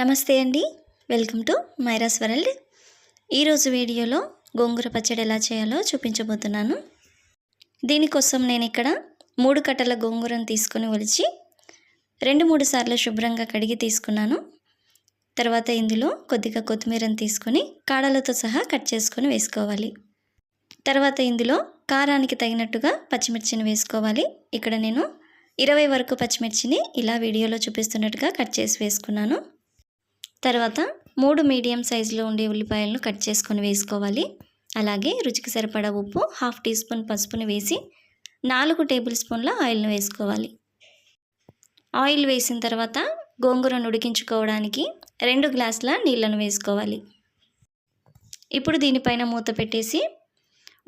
నమస్తే అండి. Welcome to Maira's world. ఈరోజు వీడియోలో గోంగూర పచ్చడి ఎలా చేయాలో చూపించబోతున్నాను. దీనికోసం నేను ఇక్కడ మూడు కట్టల గోంగూరను తీసుకొని ఒలిచి రెండు మూడు సార్లు శుభ్రంగా కడిగి తీసుకున్నాను. తర్వాత ఇందులో కొద్దిగా కొత్తిమీరను తీసుకొని కాడలతో సహా కట్ చేసుకొని వేసుకోవాలి. తర్వాత ఇందులో కారానికి తగినట్టుగా పచ్చిమిర్చిని వేసుకోవాలి. ఇక్కడ నేను ఇరవై వరకు పచ్చిమిర్చిని ఇలా వీడియోలో చూపిస్తున్నట్టుగా కట్ చేసి వేసుకున్నాను. తర్వాత మూడు మీడియం సైజులో ఉండే ఉల్లిపాయలను కట్ చేసుకొని వేసుకోవాలి. అలాగే రుచికి సరిపడా ఉప్పు హాఫ్ టీ స్పూన్ పసుపుని వేసి నాలుగు టేబుల్ స్పూన్ల ఆయిల్ను వేసుకోవాలి. ఆయిల్ వేసిన తర్వాత గోంగూరను ఉడికించుకోవడానికి రెండు గ్లాసుల నీళ్ళను వేసుకోవాలి. ఇప్పుడు దీనిపైన మూత పెట్టేసి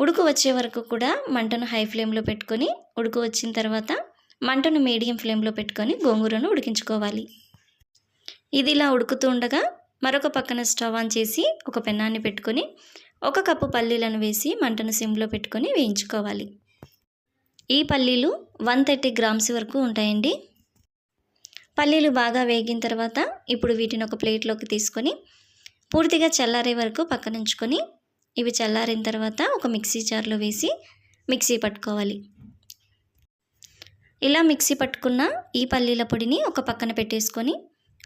ఉడుకు వచ్చే వరకు కూడా మంటను హై ఫ్లేమ్లో పెట్టుకొని ఉడుకు వచ్చిన తర్వాత మంటను మీడియం ఫ్లేమ్లో పెట్టుకొని గోంగూరను ఉడికించుకోవాలి. ఇది ఇలా ఉడుకుతూ ఉండగా మరొక పక్కన స్టవ్ ఆన్ చేసి ఒక పెన్నాన్ని పెట్టుకొని ఒక కప్పు పల్లీలను వేసి మంటను సిమ్లో పెట్టుకొని వేయించుకోవాలి. ఈ పల్లీలు వన్ థర్టీ గ్రామ్స్ వరకు ఉంటాయండి. పల్లీలు బాగా వేగిన తర్వాత ఇప్పుడు వీటిని ఒక ప్లేట్లోకి తీసుకొని పూర్తిగా చల్లారే వరకు పక్కనుంచుకొని ఇవి చల్లారిన తర్వాత ఒక మిక్సీ జార్లో వేసి మిక్సీ పట్టుకోవాలి. ఇలా మిక్సీ పట్టుకున్న ఈ పల్లీల పొడిని ఒక పక్కన పెట్టేసుకొని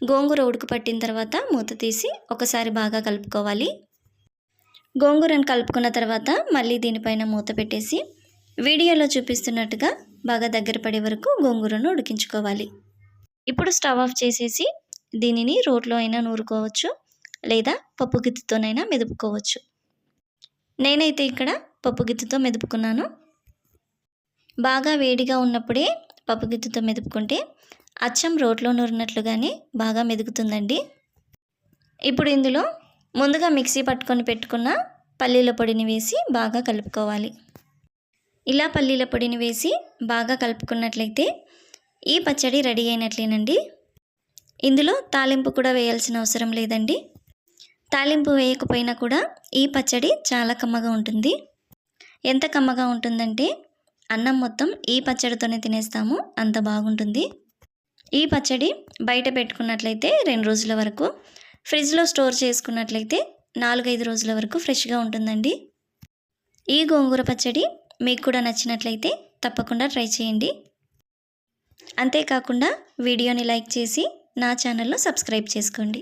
గోంగూర ఉడుకు పట్టిన తర్వాత మూత తీసి ఒకసారి బాగా కలుపుకోవాలి. గోంగూరను కలుపుకున్న తర్వాత మళ్ళీ దీనిపైన మూత పెట్టేసి వీడియోలో చూపిస్తున్నట్టుగా బాగా దగ్గర పడే వరకు గోంగూరను ఉడికించుకోవాలి. ఇప్పుడు స్టవ్ ఆఫ్ చేసేసి దీనిని రోట్లో అయినా నూరుకోవచ్చు లేదా పప్పు గిత్తుతోనైనా మెదుపుకోవచ్చు. నేనైతే ఇక్కడ పప్పు గిత్తుతో మెదుపుకున్నాను. బాగా వేడిగా ఉన్నప్పుడే పప్పుగిత్తుతో మెదుపుకుంటే అచ్చం రోట్లో నూరినట్లుగానే బాగా మెదుగుతుందండి. ఇప్పుడు ఇందులో ముందుగా మిక్సీ పట్టుకొని పెట్టుకున్న పల్లీల పొడిని వేసి బాగా కలుపుకోవాలి. ఇలా పల్లీల పొడిని వేసి బాగా కలుపుకున్నట్లయితే ఈ పచ్చడి రెడీ అయినట్లేనండి. ఇందులో తాలింపు కూడా వేయాల్సిన అవసరం లేదండి. తాలింపు వేయకపోయినా కూడా ఈ పచ్చడి చాలా కమ్మగా ఉంటుంది. ఎంత కమ్మగా ఉంటుందంటే అన్నం మొత్తం ఈ పచ్చడితోనే తినేస్తాము అంత బాగుంటుంది. ఈ పచ్చడి బయట పెట్టుకున్నట్లయితే రెండు రోజుల వరకు ఫ్రిడ్జ్లో స్టోర్ చేసుకున్నట్లయితే నాలుగైదు రోజుల వరకు ఫ్రెష్గా ఉంటుందండి. ఈ గోంగూర పచ్చడి మీకు కూడా నచ్చినట్లయితే తప్పకుండా ట్రై చేయండి. అంతేకాకుండా వీడియోని లైక్ చేసి నా ఛానల్ను సబ్స్క్రైబ్ చేసుకోండి.